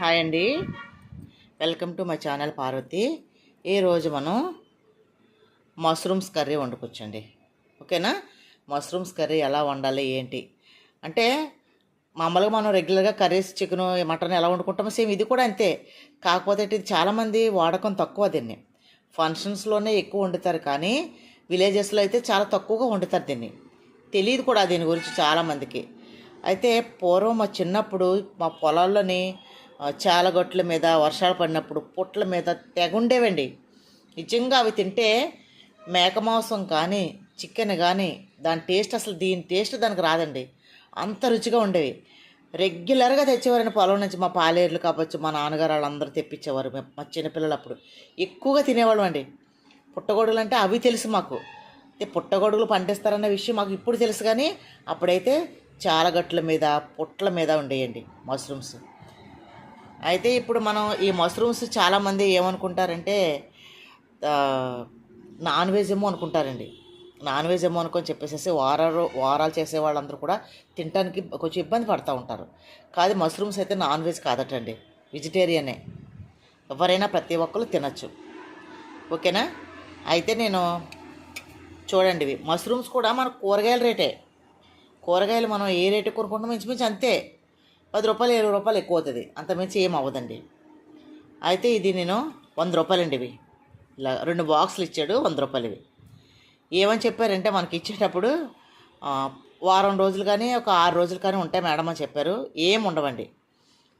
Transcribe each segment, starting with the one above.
Hi అండి. Welcome to my channel Parvathi. ఈరోజు మనం మష్రూమ్స్ కర్రీ వండుకొచ్చండి ఓకేనా? మష్రూమ్స్ కర్రీ ఎలా వండాలి ఏంటి? అంటే మామూలుగా మనం రెగ్యులర్గా కర్రీస్ చికెన్ మటన్ ఎలా వండుకుంటామో సేమ్ ఇది కూడా అంతే. కాకపోతే ఇది చాలామంది వాడకం తక్కువ దీన్ని. ఫంక్షన్స్లోనే ఎక్కువ వండుతారు కానీ విలేజెస్లో అయితే చాలా తక్కువగా వండుతారు దీన్ని. తెలియదు కూడా దీని గురించి చాలామందికి. అయితే పూర్వం మా చిన్నప్పుడు మా పొలాల్లోని చాలగొట్ల మీద వర్షాలు పడినప్పుడు పుట్ల మీద తెగుండేవండి నిజంగా అవి తింటే మేక మాంసం కానీ చికెన్ కానీ దాని టేస్ట్ అసలు దీని టేస్ట్ దానికి రాదండి. అంత రుచిగా ఉండేవి. రెగ్యులర్గా తెచ్చేవారని పొలం నుంచి మా పాలేర్లు కావచ్చు మా నాన్నగారు వాళ్ళందరూ తెప్పించేవారు మేము మా చిన్నపిల్లలు అప్పుడు. ఎక్కువగా తినేవాళ్ళం అండి. పుట్టగొడుగులు అంటే అవి తెలుసు మాకు. అయితే పుట్టగొడుగులు పండిస్తారన్న విషయం మాకు ఇప్పుడు తెలుసు కానీ అప్పుడైతే చాలా గట్ల మీద పుట్ల మీద ఉండేయండి మష్రూమ్స్. అయితే ఇప్పుడు మనం ఈ మష్రూమ్స్ చాలామంది ఏమనుకుంటారంటే నాన్ వెజ్ ఏమో అనుకుంటారండి. నాన్ వెజ్ ఏమో అనుకొని చెప్పేసి వారాలు వారాలు చేసే వాళ్ళందరూ కూడా తినడానికి కొంచెం ఇబ్బంది పడుతూ ఉంటారు. కాదు మష్రూమ్స్ అయితే నాన్ వెజ్ కాదటండి. వెజిటేరియనే. ఎవరైనా ప్రతి ఒక్కరు తినచ్చు. ఓకేనా? అయితే నేను చూడండి ఇవి. మష్రూమ్స్ కూడా మన కూరగాయల రేటే. కూరగాయలు మనం ఏ రేటు కొనుక్కుంటామో ఇంచుమించు అంతే. పది రూపాయలు ఇరవై రూపాయలు ఎక్కువ అవుతుంది అంతమించి ఏం అవ్వదండి. అయితే ఇది నేను వంద రూపాయలండి ఇవి ఇలా రెండు బాక్సులు ఇచ్చాడు వంద రూపాయలు ఇవి ఏమని చెప్పారంటే మనకి ఇచ్చేటప్పుడు వారం రోజులు కానీ ఒక ఆరు రోజులు కానీ ఉంటాయి మేడం అని చెప్పారు. ఏం ఉండవండి.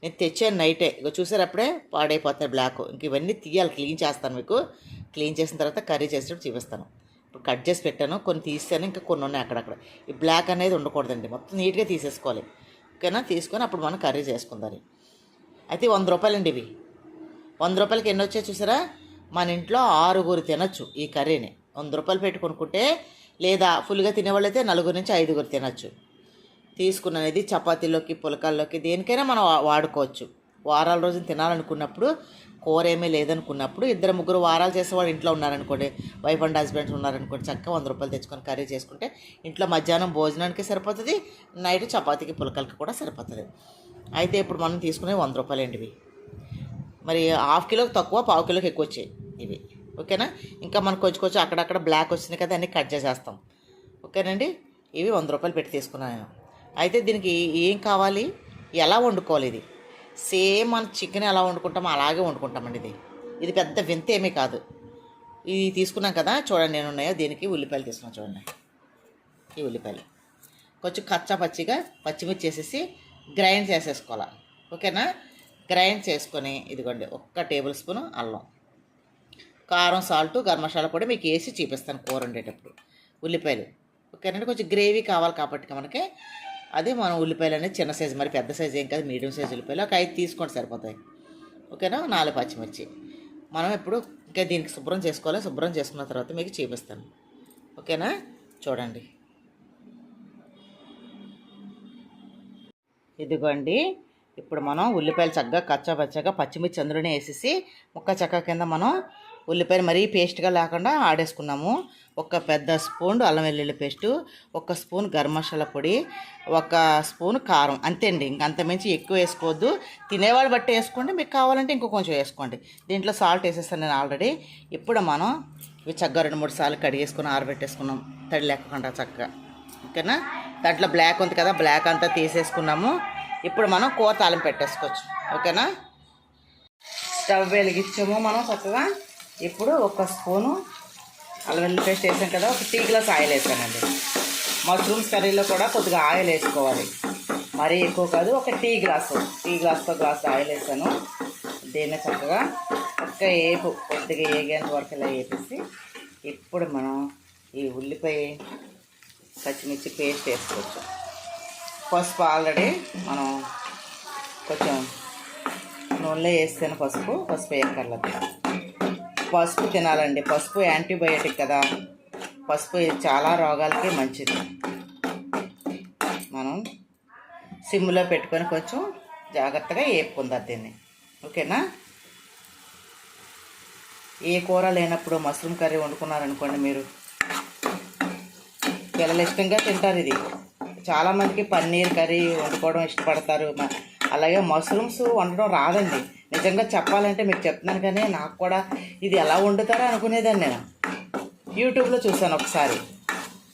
నేను తెచ్చాను నైటే. ఇక చూసారప్పుడే పాడైపోతాయి బ్లాక్. ఇంక ఇవన్నీ తీయాలి క్లీన్ చేస్తాను మీకు. క్లీన్ చేసిన తర్వాత కర్రీ చేసేటప్పుడు చూపిస్తాను. ఇప్పుడు కట్ చేసి పెట్టాను కొన్ని తీసాను ఇంకా కొన్ని ఉన్నాయి అక్కడక్కడ. ఈ బ్లాక్ అనేది ఉండకూడదండి. మొత్తం నీట్గా తీసేసుకోవాలి. ఓకేనా తీసుకొని అప్పుడు మనం కర్రీ చేసుకుందాం అయితే వంద రూపాయలండి ఇవి. వంద రూపాయలకి ఎన్ని వచ్చాయి చూసారా? మన ఇంట్లో ఆరుగురు తినచ్చు ఈ కర్రీని. వంద రూపాయలు పెట్టి కొనుక్కుంటే లేదా ఫుల్గా తినేవాళ్ళైతే నలుగురు నుంచి ఐదుగురు తినచ్చు. తీసుకున్నది చపాతీలోకి పులకాల్లోకి దేనికైనా మనం వాడుకోవచ్చు. వారాల రోజున తినాలనుకున్నప్పుడు కూర ఏమీ లేదనుకున్నప్పుడు ఇద్దరు ముగ్గురు వారాలు చేసేవాడు ఇంట్లో ఉన్నారనుకోండి వైఫ్ అండ్ హస్బెండ్స్ ఉన్నారనుకోండి చక్కగా వంద రూపాయలు తెచ్చుకొని కర్రీ చేసుకుంటే ఇంట్లో మధ్యాహ్నం భోజనానికి సరిపోతుంది నైట్ చపాతీకి పులకలకి కూడా సరిపోతుంది. అయితే ఇప్పుడు మనం తీసుకునే వంద రూపాయలు మరి హాఫ్ కిలోకి తక్కువ పావు కిలోకి ఎక్కువ వచ్చాయి ఇవి. ఓకేనా? ఇంకా మనకు కొంచెం కొంచెం అక్కడక్కడ బ్లాక్ వచ్చింది కదా అన్నీ కట్ చేసేస్తాం. ఓకేనండి? ఇవి వంద రూపాయలు పెట్టి తీసుకున్నాను. అయితే దీనికి ఏం కావాలి? ఎలా వండుకోవాలి ఇది? సేమ్ మన చికెన్ ఎలా వండుకుంటామో అలాగే వండుకుంటామండి ఇది. ఇది పెద్ద వింత ఏమీ కాదు. ఇది తీసుకున్నాం కదా చూడండి నేను ఉన్నాయో దీనికి ఉల్లిపాయలు తీసుకున్నాను చూడండి. ఈ ఉల్లిపాయలు. కొంచెం కచ్చా పచ్చిగా పచ్చిమిర్చి వేసేసి గ్రైండ్ చేసేసుకోవాలి. ఓకేనా? గ్రైండ్ చేసుకొని ఇదిగోండి ఒక్క టేబుల్ స్పూన్ అల్లం. కారం సాల్ట్ గరం మసాలా పొడి మీకు వేసి చూపిస్తాను కూర వండేటప్పుడు. ఉల్లిపాయలు. ఓకేనండి? కొంచెం గ్రేవీ కావాలి కాబట్టి మనకి అది మనం ఉల్లిపాయలు అనేది చిన్న సైజు మరి పెద్ద సైజు ఏం కాదు మీడియం సైజు ఉల్లిపాయలు. ఒక ఐదు తీసుకోండి సరిపోతాయి. ఓకేనా? నాలుగు పచ్చిమిర్చి. మనం ఇప్పుడు ఇంకా దీనికి శుభ్రం చేసుకోవాలి. శుభ్రం చేసుకున్న తర్వాత మీకు చూపిస్తాను. ఓకేనా? చూడండి. ఇదిగోండి. ఇప్పుడు మనం ఉల్లిపాయలు చక్కగా కచ్చా పచ్చగా పచ్చిమిర్చి అందులోనే వేసేసి ముక్క చక్క కింద మనం ఉల్లిపాయలు మరీ పేస్ట్గా లేకుండా ఆడేసుకున్నాము. ఒక పెద్ద స్పూన్ అల్లం వెల్లుల్లి పేస్టు ఒక స్పూన్ గరం మసాలా పొడి ఒక స్పూన్ కారం. అంతే అండి ఇంక ఎక్కువ వేసుకోవద్దు. తినేవాళ్ళు బట్టి వేసుకోండి మీకు కావాలంటే ఇంకో కొంచెం వేసుకోండి. దీంట్లో సాల్ట్ వేసేస్తాను నేను ఆల్రెడీ. ఇప్పుడు మనం ఇవి చక్కగా రెండు మూడు సార్లు కడిగేసుకుని ఆరబెట్టేసుకున్నాం. తడి లేకుండా చక్కగా. ఓకేనా? దాంట్లో బ్లాక్ ఉంది కదా బ్లాక్ అంతా తీసేసుకున్నాము. ఇప్పుడు మనం కూర తాలింపు పెట్టేసుకోవచ్చు. ఓకేనా? స్టవ్ వెలిగించాము మనం చక్కగా. ఇప్పుడు ఒక స్పూను అల్లం వెల్లుల్లి పేస్ట్ వేసాం కదా ఒక టీ గ్లాస్ ఆయిల్ వేసానండి. మష్రూమ్స్ కర్రీలో కూడా కొద్దిగా ఆయిల్ వేసుకోవాలి. మరీ ఎక్కువ కాదు ఒక టీ గ్లాసు టీ గ్లాస్తో గ్లాస్ ఆయిల్ వేసాను. దీన్ని చక్కగా ఒక్క ఏపు కొద్దిగా ఏగేంత వరకు ఇలా వేపేసి ఇప్పుడు మనం ఈ ఉల్లిపాయ పచ్చిమిర్చి పేస్ట్ వేసుకోవచ్చు. పసుపు ఆల్రెడీ మనం కొంచెం నూనెలో వేస్తాను పసుపు పసుపు వేయక్కర్లేదు. పసుపు తినాలండి. పసుపు యాంటీబయాటిక్ కదా. పసుపు చాలా రోగాలకి మంచిది. మనం సిమ్లో పెట్టుకొని కొంచెం జాగ్రత్తగా వేపుకుందాం దీన్ని. ఓకేనా? ఏ కూర లేనప్పుడు మష్రూమ్ కర్రీ వండుకున్నారనుకోండి మీరు. పిల్లలు ఇష్టంగా తింటారు ఇది. చాలామందికి పన్నీర్ కర్రీ వండుకోవడం ఇష్టపడతారు. అలాగే మష్రూమ్స్ వండడం రాదండి. నిజంగా చెప్పాలంటే మీకు చెప్తున్నాను కానీ నాకు కూడా ఇది ఎలా వండుతారో అనుకునేదాన్ని నేను. యూట్యూబ్లో చూశాను ఒకసారి.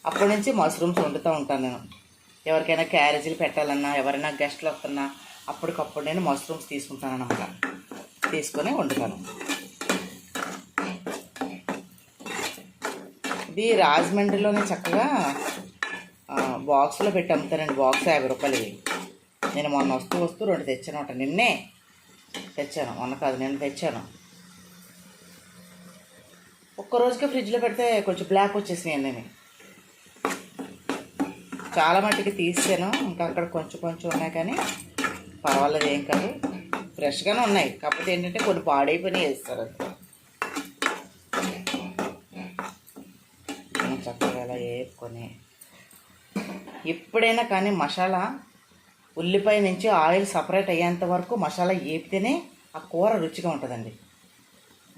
అప్పటి నుంచి మష్రూమ్స్ వండుతూ ఉంటాను నేను. ఎవరికైనా క్యారేజీలు పెట్టాలన్నా ఎవరైనా గెస్ట్లు వస్తున్నా అప్పటికప్పుడు నేను మష్రూమ్స్ తీసుకుంటాను అనమాట తీసుకొని వండుతాను. ఇది రాజమండ్రిలోనే చక్కగా బాక్స్లో పెట్టి అమ్ముతానండి బాక్స్ యాభై రూపాయలు నేను మొన్న వస్తూ వస్తూ రెండు తెచ్చాను అంట. నిన్నే తెచ్చాను. మొన్న కాదు నిన్న తెచ్చాను. ఒక్క రోజుకే ఫ్రిడ్జ్లో పెడితే కొంచెం బ్లాక్ వచ్చేసినాయి నేను చాలా మట్టికి తీసాను. ఇంకా అక్కడ కొంచెం కొంచెం ఉన్నాయి కానీ పర్వాలేదు ఏం కాదు. ఫ్రెష్గానే ఉన్నాయి. కాకపోతే ఏంటంటే కొన్ని పాడైపోయినాయి వేస్తారు అది చక్కగా ఇలా వేపుకొని ఎప్పుడైనా కానీ మసాలా ఉల్లిపాయ నుంచి ఆయిల్ సపరేట్ అయ్యేంత వరకు మసాలా వేపితేనే ఆ కూర రుచిగా ఉంటుందండి.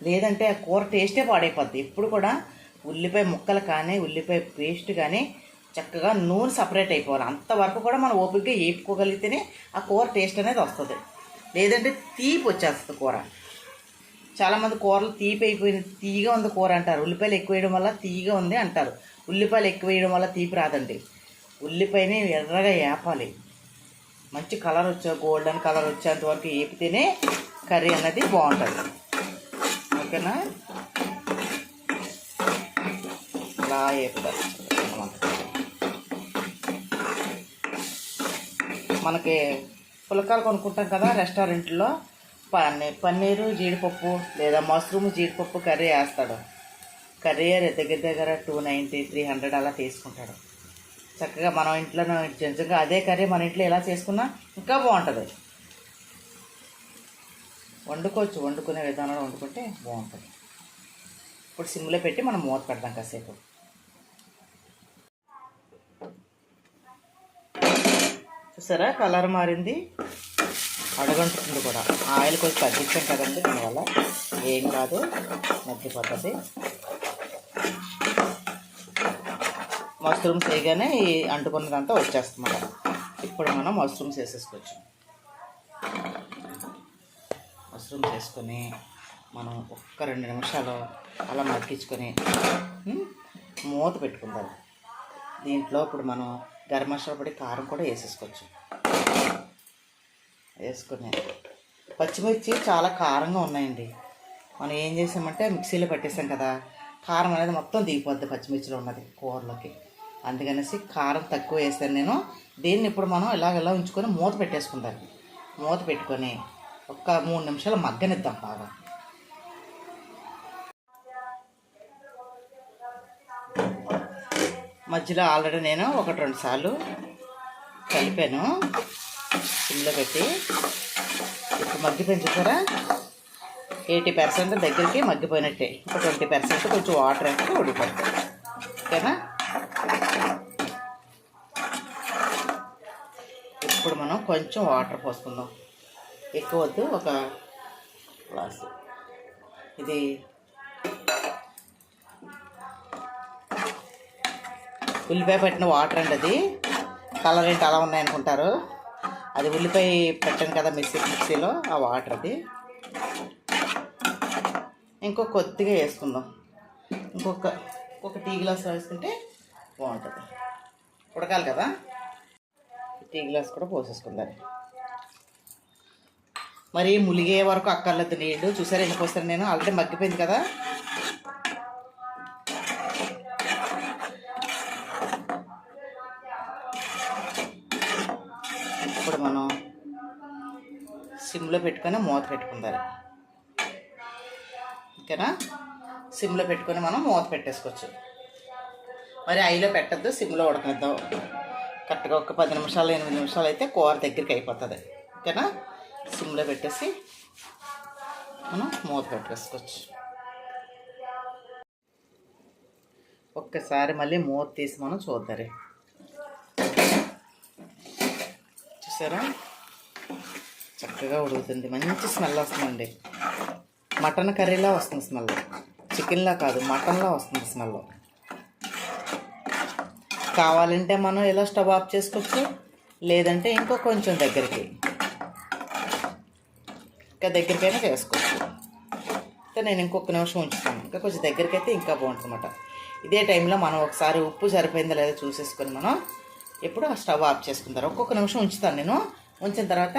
లేదంటే ఆ కూర టేస్టే పాడైపోద్ది. ఎప్పుడు కూడా ఉల్లిపాయ ముక్కలు కానీ ఉల్లిపాయ పేస్ట్ కానీ చక్కగా నూనె సపరేట్ అయిపోవాలి. అంతవరకు కూడా మనం ఓపికగా వేపుకోగలిగితేనే ఆ కూర టేస్ట్ అనేది వస్తుంది. లేదంటే తీపి వచ్చేస్తుంది కూర. చాలామంది కూరలు తీపి అయిపోయింది తీగా ఉంది కూర అంటారు. ఉల్లిపాయలు ఎక్కువ వేయడం వల్ల తీగా ఉంది అంటారు. ఉల్లిపాయలు ఎక్కువ వేయడం వల్ల తీపి రాదండి. ఉల్లిపాయని ఎర్రగా వేపాలి మంచి కలర్ వచ్చే గోల్డెన్ కలర్ వచ్చేంత వరకు వేపితేనే కర్రీ అనేది బాగుంటుంది. ఓకేనా? అలా వేపుతారు మనకి పులకాలు కొనుక్కుంటాం కదా రెస్టారెంట్లో. పన్నీ పన్నీరు జీడిపప్పు లేదా మష్రూమ్ జీడిపప్పు కర్రీ వేస్తాడు. కర్రీ దగ్గర దగ్గర టూ నైంటీ త్రీ హండ్రెడ్ అలా తీసుకుంటాడు. చక్కగా మనం ఇంట్లో నిజంగా అదే కర్రీ మన ఇంట్లో ఎలా చేసుకున్నా ఇంకా బాగుంటుంది. వండుకోవచ్చు వండుకునే విధానంలో వండుకుంటే బాగుంటుంది. ఇప్పుడు సిమ్లో పెట్టి మనం మూత పెడదాం కాసేపు. చూసారా? కలర్ మారింది. అడగంటుంది కూడా. ఆయిల్ కొంచెం తగ్గించాం కదండి దానివల్ల ఏం కాదు మగ్గిపోతుంది మష్రూమ్స్ వేయగానే ఈ అంటుకున్నదంతా వచ్చేస్తుంది ఇప్పుడు మనం మష్రూమ్స్ వేసేసుకోవచ్చు. మష్రూమ్స్ వేసుకొని మనం ఒక్క రెండు నిమిషాలు అలా మగ్గించుకొని మూత పెట్టుకుందాం. దీంట్లో ఇప్పుడు మనం గరం మసాలా పొడి కారం కూడా వేసేసుకోవచ్చు. వేసుకుని పచ్చిమిర్చి చాలా కారంగా ఉన్నాయండి. మనం ఏం చేసామంటే మిక్సీలో పెట్టేసాం కదా కారం అనేది మొత్తం దిగిపోద్ది పచ్చిమిర్చిలో ఉన్నది కూరలోకి. అందుకనేసి కారం తక్కువ వేసాను నేను. దీన్ని ఇప్పుడు మనం ఇలాగ ఇలా ఉంచుకొని మూత పెట్టేసుకుందాం. మూత పెట్టుకొని ఒక్క మూడు నిమిషాలు మగ్గనిద్దాం బాగా. మధ్యలో ఆల్రెడీ నేను ఒకటి రెండు సార్లు కలిపాను. సిమ్లో పెట్టి. ఇప్పుడు మగ్గిపోయింది చూసారా? ఎయిటీ పర్సెంట్ దగ్గరికి మగ్గిపోయినట్టే. ఇప్పుడు ట్వంటీ పర్సెంట్ కొంచెం వాటర్ వేస్తే ఉడిపోతుంది ఓకేనా? ఇప్పుడు మనం కొంచెం వాటర్ పోసుకుందాం. ఎక్కువ వద్దు ఒక గ్లాసు. ఇది ఉల్లిపాయ పెట్టిన వాటర్ అండి అది. కలర్ ఏంటి అలా ఉన్నాయనుకుంటారు అది ఉల్లిపాయ పెట్టాను కదా మిక్సీ మిక్సీలో ఆ వాటర్ అది. ఇంకో కొద్దిగా వేసుకుందాం. ఇంకొక ఒక టీ గ్లాస్ వేసుకుంటే బాగుంటుంది. ఉడకాలి కదా? టీ గ్లాస్ కూడా పోసేసుకుందాం మరి ములిగే వరకు అక్కర్లేదు నీళ్ళు. చూసారా ఎన్ని పోస్తాను నేను? ఆల్రెడీ మగ్గిపోయింది కదా. ఇప్పుడు మనం సిమ్లో పెట్టుకొని మూత పెట్టుకుందాం ఓకేనా? సిమ్లో పెట్టుకొని మనం మూత పెట్టేసుకోవచ్చు. మరి ఐలో పెట్టద్దు సిమ్లో ఉడకనిద్దాం. కరెక్ట్గా ఒక పది నిమిషాలు ఎనిమిది నిమిషాలు అయితే కూర దగ్గరికి అయిపోతుంది. ఓకేనా? సిమ్లో పెట్టేసి మనం మూత పెట్టేసుకోవచ్చు. ఒక్కసారి మళ్ళీ మూత తీసి మనం చూద్దాం చూసారా? చక్కగా ఉడుకుతుంది. మంచి స్మెల్ వస్తుందండి. మటన్ కర్రీలా వస్తుంది స్మెల్. చికెన్లా కాదు మటన్లా వస్తుంది స్మెల్. కావాలంటే మనం ఇలా స్టవ్ ఆఫ్ చేసుకోవచ్చు? లేదంటే ఇంకో కొంచెం దగ్గరికి. ఇంకా దగ్గరికైనా చేసుకోవచ్చు అయితే నేను ఇంకొక నిమిషం ఉంచుతాను. ఇంకా కొంచెం దగ్గరికి అయితే ఇంకా బాగుంటుంది అనమాట ఇదే టైంలో మనం ఒకసారి ఉప్పు సరిపోయిందో లేదో చూసేసుకొని మనం ఎప్పుడు ఆ స్టవ్ ఆఫ్ చేసుకుంటారు ఒక్కొక్క నిమిషం ఉంచుతాను నేను. ఉంచిన తర్వాత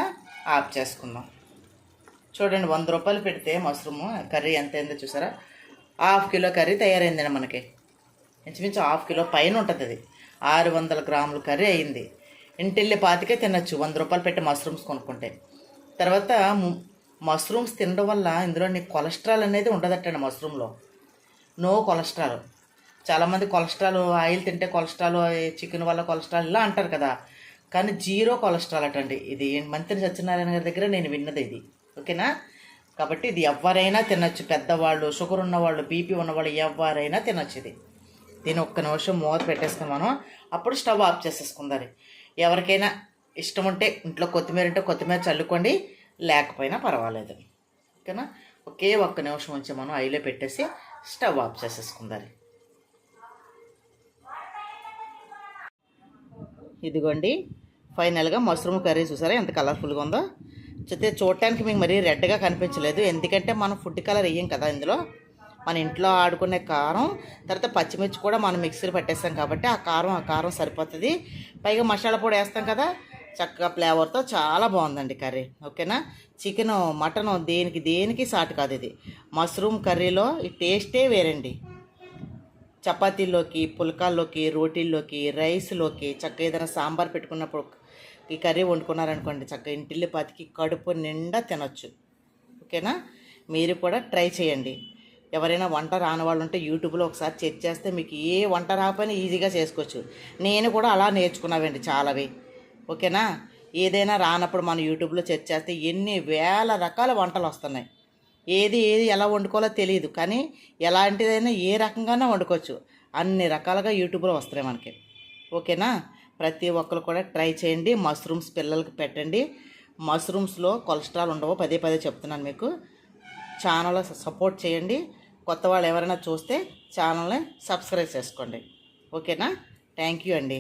ఆఫ్ చేసుకుందాం. చూడండి వంద రూపాయలు పెడితే మష్రూమ్ కర్రీ ఎంత అయిందో చూసారా? హాఫ్ కిలో కర్రీ తయారైందండి మనకి. ఇంచుమించు హాఫ్ కిలో పైన ఉంటుంది అది. ఆరు వందల గ్రాముల కర్రీ అయింది. ఇంటిల్లి పాతికే తినచ్చు. వంద రూపాయలు పెట్టి మష్రూమ్స్ కొనుక్కుంటే. తర్వాత మష్రూమ్స్ తినడం వల్ల ఇందులో నీకు కొలెస్ట్రాల్ అనేది ఉండదట్టండి మష్రూమ్లో. No cholesterol. చాలామంది కొలెస్ట్రాల్ ఆయిల్ తింటే కొలెస్ట్రాల్ చికెన్ వల్ల కొలెస్ట్రాల్ ఇలా అంటారు కదా. కానీ జీరో కొలెస్ట్రాల్ అటండి. ఇది మంత్రి సత్యనారాయణ గారి దగ్గర నేను విన్నది ఇది. ఓకేనా? కాబట్టి ఇది ఎవరైనా తినచ్చు. పెద్దవాళ్ళు షుగర్ ఉన్నవాళ్ళు బీపీ ఉన్నవాళ్ళు ఎవరైనా తినచ్చు ఇది. దీని ఒక్క నిమిషం మూత పెట్టేసుకుని మనం అప్పుడు స్టవ్ ఆఫ్ చేసేసుకుందారి ఎవరికైనా ఇష్టం ఉంటే ఇంట్లో కొత్తిమీర ఉంటే కొత్తిమీర చల్లుకోండి లేకపోయినా పర్వాలేదు. ఓకేనా? ఒకే ఒక్క నిమిషం ఉంచి మనం ఐలో పెట్టేసి స్టవ్ ఆఫ్ చేసేసుకుందారి ఇదిగోండి ఫైనల్గా మష్రూమ్ కర్రీ చూసారా? ఎంత కలర్ఫుల్గా ఉందో. చెప్తే చూడటానికి మీకు మరీ రెడ్గా కనిపించలేదు. ఎందుకంటే మనం ఫుడ్ కలర్ వేయం కదా ఇందులో. మన ఇంట్లో ఆడుకునే కారం తర్వాత పచ్చిమిర్చి కూడా మనం మిక్సీలో పట్టేస్తాం కాబట్టి ఆ కారం ఆ కారం సరిపోతుంది. పైగా మసాలా పొడి వేస్తాం కదా చక్కగా ఫ్లేవర్తో చాలా బాగుందండి కర్రీ. ఓకేనా? చికెను మటను దేనికి దేనికి సాటు కాదు ఇది. మష్రూమ్ కర్రీలో ఈ టేస్టే వేరండి. చపాతీల్లోకి పుల్కాల్లోకి రోటీల్లోకి రైస్లోకి చక్కగా ఏదైనా సాంబార్ పెట్టుకున్నప్పుడు ఈ కర్రీ వండుకున్నారనుకోండి చక్కగా ఇంటిల్లి పాతికి కడుపు నిండా తినొచ్చు. ఓకేనా? మీరు కూడా ట్రై చేయండి. ఎవరైనా వంట రాని వాళ్ళు ఉంటే యూట్యూబ్లో ఒకసారి చెక్ చేస్తే మీకు ఏ వంట రాకపోయినా ఈజీగా చేసుకోవచ్చు. నేను కూడా అలా నేర్చుకున్నావండి చాలావి. ఓకేనా? ఏదైనా రానప్పుడు మనం యూట్యూబ్లో చెక్ చేస్తే ఎన్ని వేల రకాల వంటలు వస్తున్నాయి. ఏది ఏది ఎలా వండుకోవాలో తెలియదు. కానీ ఎలాంటిదైనా ఏ రకంగానే వండుకోవచ్చు. అన్ని రకాలుగా యూట్యూబ్లో వస్తున్నాయి మనకి. ఓకేనా? ప్రతి ఒక్కరు కూడా ట్రై చేయండి. మష్రూమ్స్ పిల్లలకి పెట్టండి. మష్రూమ్స్లో కొలెస్ట్రాల్ ఉండవు. పదే పదే చెప్తున్నాను మీకు. ఛానల్ సపోర్ట్ చేయండి. కొత్త వాళ్ళు ఎవరైనా చూస్తే ఛానల్ని సబ్స్క్రైబ్ చేసుకోండి. ఓకేనా? థ్యాంక్ యూ అండి.